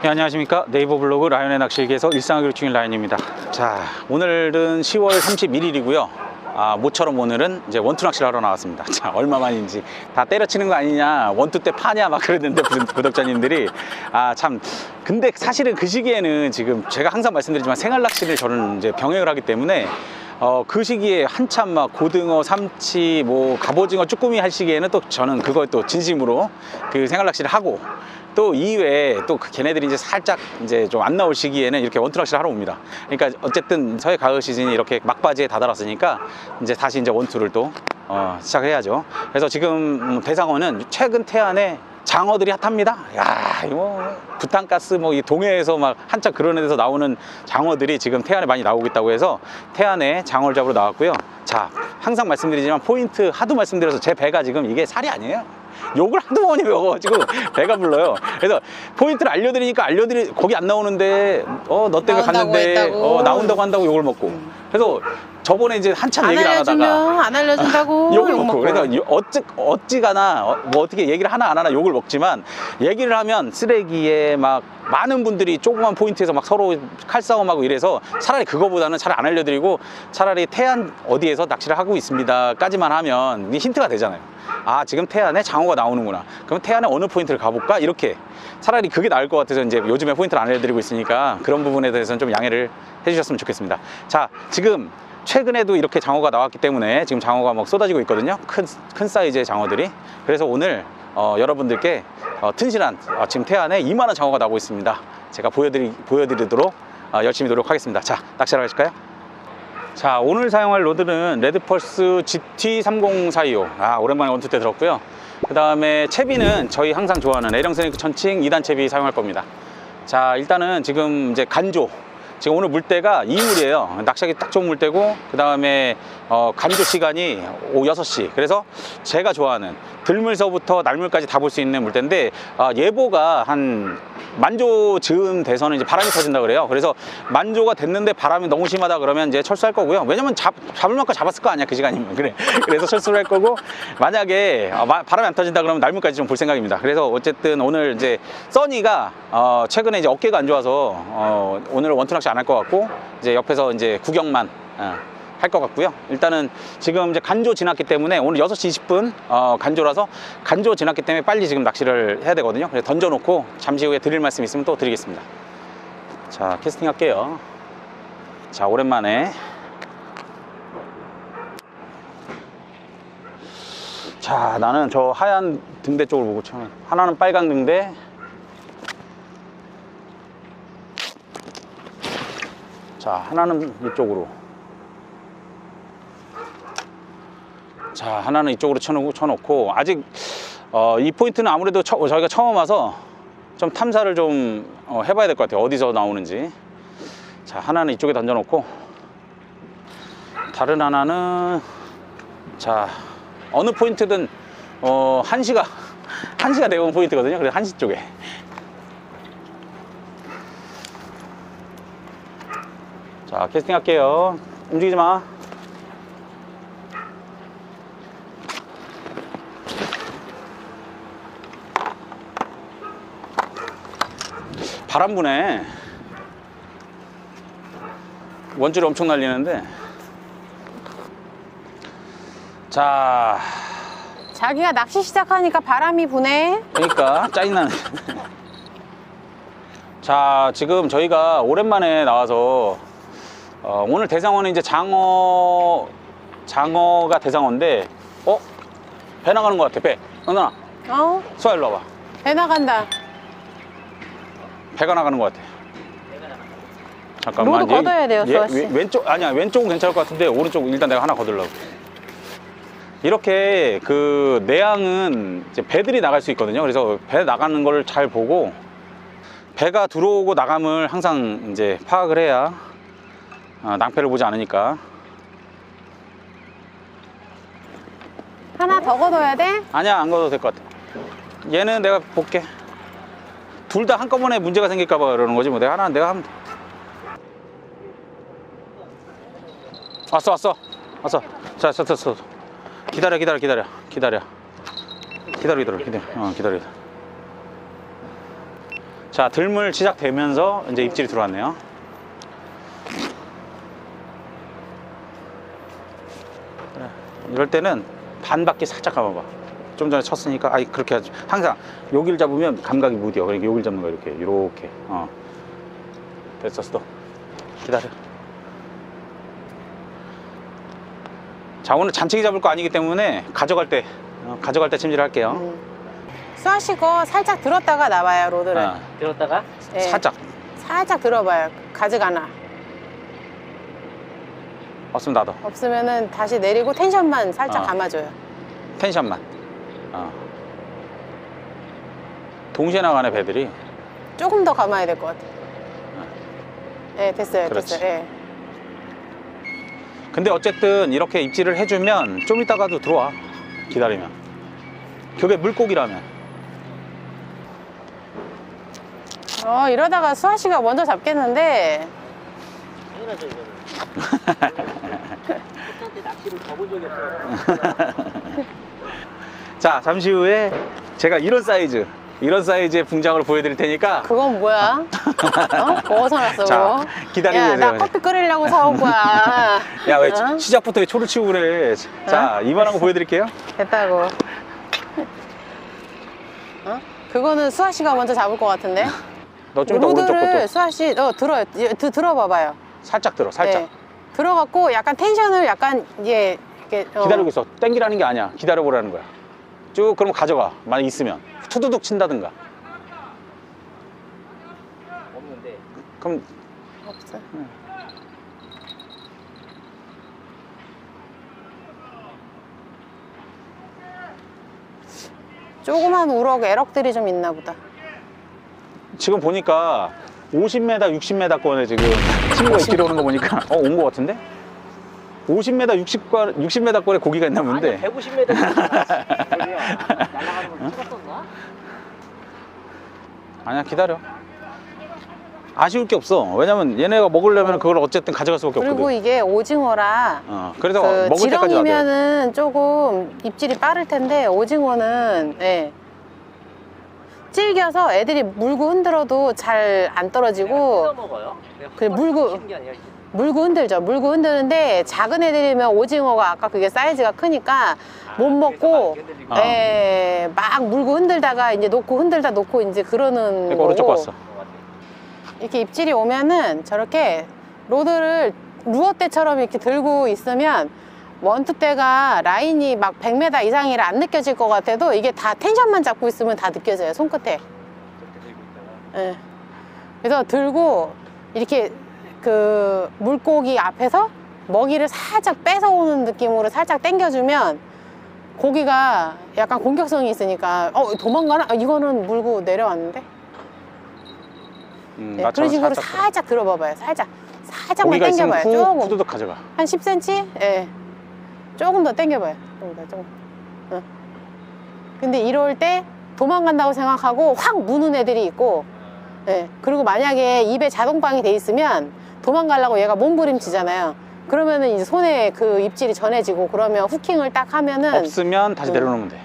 네, 안녕하십니까. 네이버 블로그 라이언의 낚시기에서 일상을 중인 라이언입니다. 자 오늘은 10월 31일이고요. 아, 모처럼 오늘은 이제 원투 낚시를 하러 나왔습니다. 자 얼마만인지. 다 때려치는 거 아니냐. 원투 때 파냐. 막 그러는데 무슨 구독자님들이. 아 참. 근데 사실은 그 시기에는 지금 제가 항상 말씀드리지만 생활 낚시를 저는 이제 병행을 하기 때문에 어, 그 시기에 한참 막 고등어, 삼치, 뭐 갑오징어, 쭈꾸미 할 시기에는 또 저는 그걸 또 진심으로 그 생활 낚시를 하고 또 이외에 또그 걔네들이 이제 살짝 이제 좀 안 나올 시기에는 이렇게 원투 낚시를 하러 옵니다. 그러니까 어쨌든 서해 가을 시즌이 이렇게 막바지에 다다랐으니까 이제 다시 이제 원투를 또 어, 시작해야죠. 그래서 지금 음, 대상어는 최근 태안에 장어들이 핫합니다. 야, 이거 부탄가스 뭐 이 동해에서 막 한참 그런 데서 나오는 장어들이 지금 태안에 많이 나오고 있다고 해서 태안에 장어를 잡으러 나왔고요. 자, 항상 말씀드리지만 포인트 하도 말씀드려서 제 배가 지금 이게 살이 아니에요. 욕을 한두 번이 먹어가지고 배가 불러요. 그래서 포인트를 알려드리니까 알려드리 거기 안 나오는데 어 너 때문에 나온다고 갔는데 했다고. 어 나온다고 한다고 욕을 먹고 그래서 저번에 이제 한참 안 얘기를 안 하다가 안 알려준다고 욕을 욕 먹고 그래서 이- 어찌 어찌가나 어, 뭐 어떻게 얘기를 하나 안 하나 욕을 먹지만 얘기를 하면 쓰레기에 막 많은 분들이 조그만 포인트에서 막 서로 칼싸움하고 이래서 차라리 그거보다는 잘 안 알려드리고 차라리 태안 어디에서 낚시를 하고 있습니다까지만 하면 힌트가 되잖아요. 아 지금 태안에 장어가 나오는구나. 그럼 태안에 어느 포인트를 가볼까 이렇게 차라리 그게 나을 것 같아서 이제 요즘에 포인트를 안 알려드리고 있으니까 그런 부분에 대해서는 좀 양해를 해주셨으면 좋겠습니다. 자 지금 최근에도 이렇게 장어가 나왔기 때문에 지금 장어가 막 쏟아지고 있거든요. 큰, 큰 사이즈의 장어들이. 그래서 오늘 어, 여러분들께 어, 튼실한 어, 지금 태안에 이만한 장어가 나오고 있습니다. 제가 보여드리, 보여드리도록 어, 열심히 노력하겠습니다. 자, 낚시하러 가실까요? 자, 오늘 사용할 로드는 레드펄스 GT30425. 아, 오랜만에 원투 때 들었고요. 그 다음에 채비는 저희 항상 좋아하는 에령스네이크 천칭 2단 채비 사용할 겁니다. 자, 일단은 지금 이제 간조. 지금 오늘 물때가 2물이에요. 낚시하기 딱 좋은 물때고, 그 다음에 어, 간조 시간이 오후 6시. 그래서 제가 좋아하는 들물서부터 날물까지 다 볼 수 있는 물때인데, 아, 예보가 한 만조 즈음 돼서는 이제 바람이 터진다 그래요. 그래서 만조가 됐는데 바람이 너무 심하다 그러면 이제 철수할 거고요. 왜냐면 잡, 잡을 만큼 잡았을 거 아니야, 그 시간이면. 그래. 그래서 철수를 할 거고, 만약에 어, 마- 바람이 안 터진다 그러면 날물까지 좀 볼 생각입니다. 그래서 어쨌든 오늘 이제 써니가 어, 최근에 이제 어깨가 안 좋아서 어, 오늘 원투 낚시 안할 것 같고, 이제 옆에서 이제 구경만 어, 할것 같고요. 일단은 지금 이제 간조 지났기 때문에 오늘 6시 20분 어, 간조라서 간조 지났기 때문에 빨리 지금 낚시를 해야 되거든요. 그래서 던져놓고 잠시 후에 드릴 말씀 있으면 또 드리겠습니다. 자, 캐스팅 할게요. 자, 오랜만에. 자, 나는 저 하얀 등대 쪽을 보고 처음 하나는 빨간 등대. 자, 하나는 이쪽으로. 자, 하나는 이쪽으로 쳐놓고, 쳐놓고 아직 어, 이 포인트는 아무래도 처- 저희가 처음 와서 좀 탐사를 좀 어, 해봐야 될 것 같아요. 어디서 나오는지. 자, 하나는 이쪽에 던져놓고 다른 하나는 자 어느 포인트든 어, 한시가 한시가 내온 포인트거든요. 그래서 한시 쪽에. 자, 캐스팅 할게요. 움직이지 마. 바람 부네. 원줄이 엄청 날리는데. 자, 자기가 낚시 시작하니까 바람이 부네 그러니까 짜증나는. 자, 지금 저희가 오랜만에 나와서 어, 오늘 대상어는 이제 장어 장어가 대상어인데 어? 배 나가는 것 같아, 배. 너나 어? 수아 일로 와봐. 배 나간다 배가 나가는 것 같아. 잠깐만. 로드 걷어야 돼요, 수아 씨. 왼- 왼쪽 아니야 왼쪽은 괜찮을 것 같은데 오른쪽 일단 내가 하나 걷으려고. 이렇게 그 내양은 이제 배들이 나갈 수 있거든요. 그래서 배 나가는 걸 잘 보고 배가 들어오고 나감을 항상 이제 파악을 해야 어, 낭패를 보지 않으니까. 하나 더 걷어야 돼? 아니야 안 걷어도 될 것 같아. 얘는 내가 볼게. 둘 다 한꺼번에 문제가 생길까 봐 그러는 거지 뭐 내가 하나 내가 하면 돼. 왔어 왔어 왔어 자 섰어 섰어 기다려 기다려 기다려 기다려 기다려 기다려 기다려 어 기다려 자, 들물 시작되면서 이제 입질이 들어왔네요. 그래, 이럴 때는 반 바퀴 살짝 감아봐. 좀 전에 쳤으니까, 아이, 그렇게 하지. 항상 여기를 잡으면 감각이 무디어. 그러니까 여기를 잡는 거야, 이렇게. 이렇게. 어. 됐어, 스톱. 기다려. 자, 오늘 잔치기 잡을 거 아니기 때문에 가져갈 때, 어, 가져갈 때 찜질할게요. 음. 수아 씨거 살짝 들었다가 나와요 로드를. 어, 들었다가 예. 살짝. 살짝 들어봐요. 가져가나. 없으면 놔둬. 없으면은 다시 내리고 텐션만 살짝 어. 감아줘요. 텐션만. 어. 동시에 나가네, 배들이. 조금 더 감아야 될 것 같아요. 네, 됐어요, 그렇지. 됐어요. 예. 근데 어쨌든 이렇게 입질을 해주면 좀 이따가도 들어와. 기다리면. 그게 물고기라면. 어, 이러다가 수아 씨가 먼저 잡겠는데. 낚시를 가본 적이 없어요 자, 잠시 후에 제가 이런 사이즈, 이런 사이즈의 붕장을 보여드릴 테니까. 그건 뭐야? 어? 뭐 사놨어, 자, 뭐? 기다리고 야, 계세요. 나 커피 끓이려고 사온 거야. 야, 왜 어? 시작부터 왜 초를 치고 그래? 자, 이만한 거 보여드릴게요. 됐다고. 어? 그거는 수아 씨가 먼저 잡을 것 같은데? 너 좀 더 오른쪽 것도 수아 씨, 어, 들어요. 예, 드, 들어봐봐요. 살짝 들어, 살짝. 네. 들어갖고 약간 텐션을 약간, 예, 이렇게. 어, 기다리고 있어. 땡기라는 게 아니야. 기다려보라는 거야. 쭉 그럼 가져가. 만약 있으면. 투두둑 친다든가. 없는데 그럼 없어. 조그만 우럭 애럭들이 좀 있나 보다. 지금 보니까 50m, 60m 권에 지금 친구가 입질이 오는 거 보니까 어, 온 거 같은데? 50m, 60권, 60m 권에 고기가 있나 본데. 아니 150m 날아가는 걸 찍었었나? 아니야, 기다려. 아쉬울 게 없어. 왜냐면 얘네가 먹으려면 그걸 어쨌든 가져갈 수밖에 그리고 없거든. 이게 오징어라 어, 그래서 그 먹을 때까지 놔둬. 지렁이면은 조금 입질이 빠를 텐데 오징어는 예. 질겨서 애들이 물고 흔들어도 잘 안 떨어지고 뜯어 먹어요? 내가 그 물고- 물고 흔들죠. 물고 흔드는데 작은 애들이면 오징어가 아까 그게 사이즈가 크니까 못 아, 먹고 그래서 막. 예, 막 물고 흔들다가 이제 놓고 흔들다 놓고 이제 그러는 오른쪽 거고. 봤어. 것 같아. 이렇게 입질이 오면은 저렇게 로드를 루어 때처럼 이렇게 들고 있으면 원투 때가 라인이 막 100m 이상이라 안 느껴질 것 같아도 이게 다 텐션만 잡고 있으면 다 느껴져요 손끝에. 예. 그래서 들고 이렇게 그 물고기 앞에서 먹이를 살짝 뺏어오는 느낌으로 살짝 당겨주면 고기가 약간 공격성이 있으니까 어 도망가나? 아, 이거는 물고 내려왔는데 음, 네, 그런 식으로 살짝 살짝, 들어봐봐요. 살짝. 살짝만 당겨봐요. 후 조금. 후두둑 가져가. 한 10cm? 예. 조금 더 당겨봐요. 조금 더, 조금. 어. 근데 이럴 때 도망간다고 생각하고 확 무는 애들이 있고, 예. 그리고 만약에 입에 자동방이 돼 있으면 도망가려고 얘가 몸부림치잖아요. 그러면은 이제 손에 그 입질이 전해지고 그러면 후킹을 딱 하면은 없으면 다시 음. 내려놓으면 돼.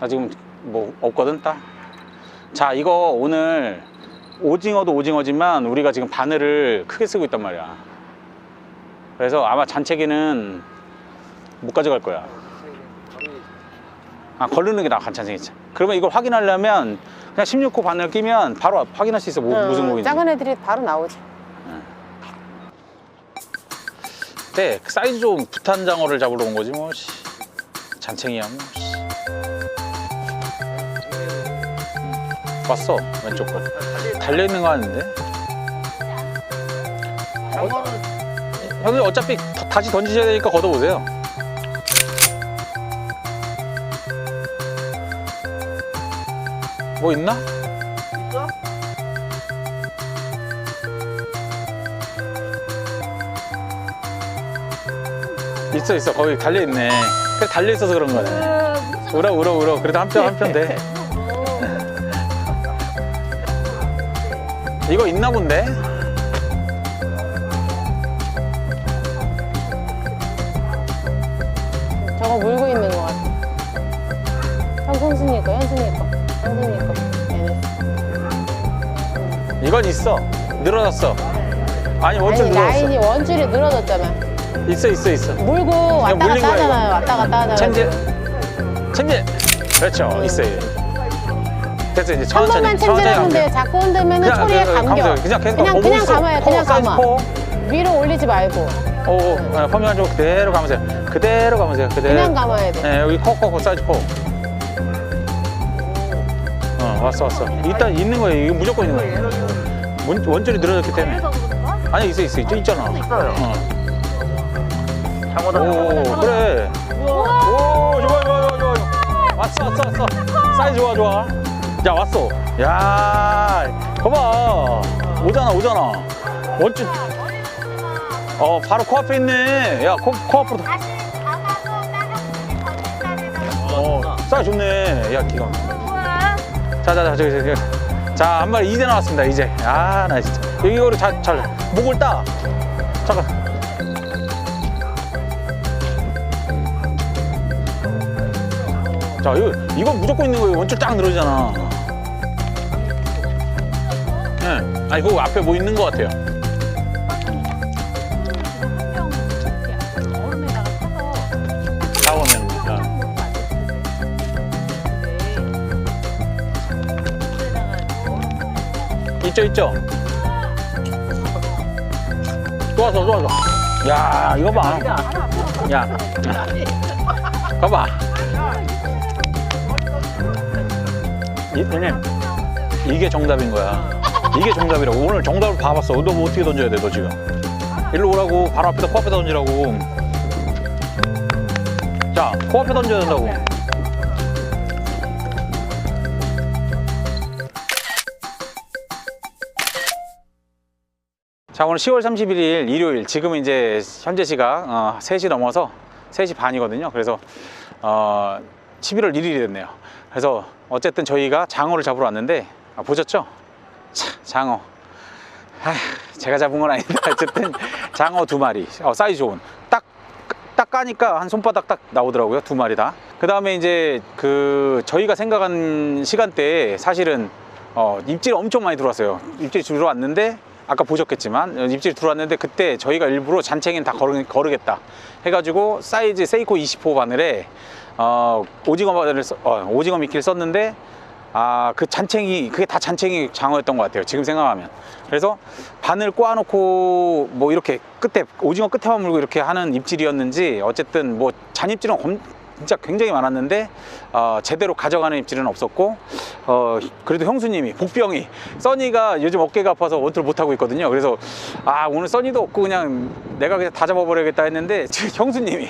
나 지금 뭐 없거든, 딱. 자, 이거 오늘 오징어도 오징어지만 우리가 지금 바늘을 크게 쓰고 있단 말이야. 그래서 아마 잔채기는 못 가져갈 거야. 아, 걸르는 게 나 괜찮지. 그러면 이걸 확인하려면 그냥 16호 바늘 끼면 바로 확인할 수 있어. 뭐, 어, 무슨 고기인지. 작은 애들이 바로 나오지. 때 사이즈 좋은 부탄장어를 잡으러 온 거지 뭐. 씨. 잔챙이야 뭐. 씨. 왔어 왼쪽 거. 달려 있는 거 아닌데? 형님 어차피 더- 다시 던지셔야 되니까 걷어보세요. 뭐 있나? 있어? 있어 있어 거기 달려 있네. 그래 달려 있어서 그런 거네. 울어 울어 울어. 그래도 한편 한편 돼. 이거 있나 본데? 이건 있어. 늘어졌어. 아니 아니 원줄 라인이. 원줄이 늘어졌잖아. 있어 있어 있어. 물고 왔다 물린 갔다 거야, 하잖아요. 왔다 갔다 하잖아요. 챔질. 챔질. 그렇죠. 있어요. 됐어 이제 한 천천히. 번만 천천히 챔질하면 가면 돼요. 돼. 자꾸 흔들면 소리에 그냥 감겨. 그냥 계속 그냥, 보고 그냥 있어. 감아요. 포, 그냥 사이즈 감아. 포. 위로 올리지 말고 오, 오, 네, 펌핑 좀 그대로 가면서 그대로 가면서 그대로. 그냥 감아야 돼. 네, 여기 코코코 사이즈 포. 어, 왔어 왔어. 일단 있는 거예요. 이거 무조건 있는 거예요. 원, 원줄이 늘어졌기 때문에. 그래서 그런가? 아니 있어 있어 있죠 있잖아. 있어요. 어. 장어다. 오 그래. 오 좋아 좋아 좋아 좋아. 왔어 왔어 왔어. 사이즈 좋아 좋아. 야 왔어. 야, 봐봐. 오잖아 오잖아. 원줄. 어 바로 코앞에 있네. 야 코, 코앞으로. 어 사이즈 좋네. 야 기가. 자자자 저기 저기. 자, 한 마리 이제 나왔습니다, 이제. 아, 나 진짜. 이거를 잘, 잘, 목을 따. 잠깐. 자, 이거, 이거 무조건 있는 거예요. 원줄 딱 늘어지잖아. 예. 아니, 그거 앞에 뭐 있는 것 같아요. 있죠, 있죠. 또 왔어, 또 왔어. 야, 이거 봐. 야. 봐봐. 이, 형님, 이게 정답인 거야. 이게 정답이라고. 오늘 정답을 봐봤어. 너 뭐 어떻게 던져야 돼, 너 지금? 일로 오라고. 바로 앞에다 코앞에 던지라고. 자, 코앞에 던져야 된다고. 자, 오늘 10월 31일 일요일. 지금 이제 현재 시각 어, 3시 넘어서 3시 반이거든요. 그래서 어, 11월 1일이 됐네요. 그래서 어쨌든 저희가 장어를 잡으러 왔는데 아, 보셨죠? 차, 장어. 아, 제가 잡은 건 아닌데 어쨌든 장어 두 마리. 어, 사이즈 좋은. 딱, 딱 까니까 한 손바닥 딱 나오더라고요. 두 마리 다. 그 다음에 이제 그 저희가 생각한 시간대에 사실은 어, 입질 엄청 많이 들어왔어요. 입질이 들어왔는데 아까 보셨겠지만 어, 입질이 들어왔는데 그때 저희가 일부러 잔챙이는 다 거르, 거르겠다 해가지고 사이즈 세이코 20호 바늘에 어, 오징어 바늘을 써- 어, 오징어 미끼를 썼는데 아 그 잔챙이 그게 다 잔챙이 장어였던 것 같아요 지금 생각하면. 그래서 바늘 꼬아놓고 뭐 이렇게 끝에 오징어 끝에만 물고 이렇게 하는 입질이었는지 어쨌든 뭐 잔입질은 검- 진짜 굉장히 많았는데 어, 제대로 가져가는 입질은 없었고 어, 그래도 형수님이 복병이 써니가 요즘 어깨가 아파서 원투를 못 하고 있거든요. 그래서 아 오늘 써니도 없고 그냥 내가 그냥 다 잡아버려야겠다 했는데 형수님이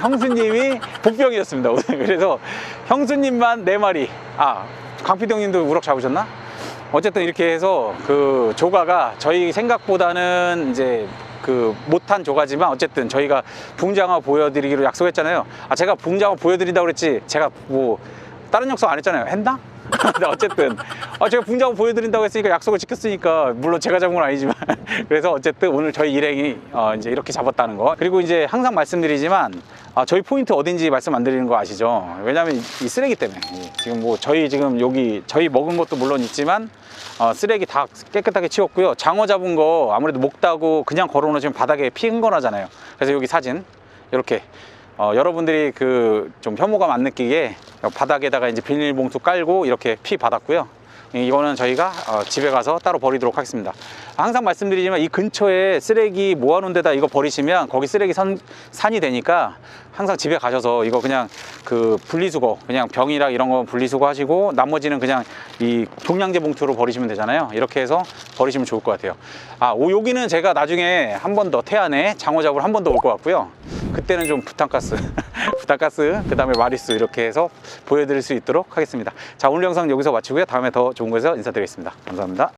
형수님이 복병이었습니다 오늘. 그래서 형수님만 네 마리. 아 강피동님도 우럭 잡으셨나? 어쨌든 이렇게 해서 그 조가가 저희 생각보다는 이제 그 못한 조가지만 어쨌든 저희가 붕장어 보여드리기로 약속했잖아요. 아 제가 붕장어 보여드린다고 그랬지 제가 뭐 다른 약속 안 했잖아요. 했나? 근데 어쨌든 아 제가 붕장어 보여드린다고 했으니까 약속을 지켰으니까 물론 제가 잡은 건 아니지만 그래서 어쨌든 오늘 저희 일행이 어 이제 이렇게 잡았다는 거 그리고 이제 항상 말씀드리지만 아 저희 포인트 어딘지 말씀 안 드리는 거 아시죠? 왜냐면 이 쓰레기 때문에 이 지금 뭐 저희 지금 여기 저희 먹은 것도 물론 있지만 어, 쓰레기 다 깨끗하게 치웠고요. 장어 잡은 거 아무래도 목다고 그냥 걸어놓으면 바닥에 피 흥건하잖아요. 그래서 여기 사진 이렇게 어, 여러분들이 그 좀 혐오감 안 느끼게 바닥에다가 이제 비닐봉투 깔고 이렇게 피 받았고요. 이거는 저희가 어, 집에 가서 따로 버리도록 하겠습니다. 항상 말씀드리지만 이 근처에 쓰레기 모아놓은 데다 이거 버리시면 거기 쓰레기 산, 산이 되니까 항상 집에 가셔서 이거 그냥 그 분리수거 그냥 병이랑 이런 거 분리수거 하시고 나머지는 그냥 이 종량제 봉투로 버리시면 되잖아요. 이렇게 해서 버리시면 좋을 것 같아요. 아, 오, 여기는 제가 나중에 한 번 더 태안에 장어 잡으러 한 번 더 올 것 같고요. 그때는 좀 부탄가스, 부탄가스, 그 다음에 마리수 이렇게 해서 보여드릴 수 있도록 하겠습니다. 자, 오늘 영상 여기서 마치고요. 다음에 더 좋은 곳에서 인사드리겠습니다. 감사합니다.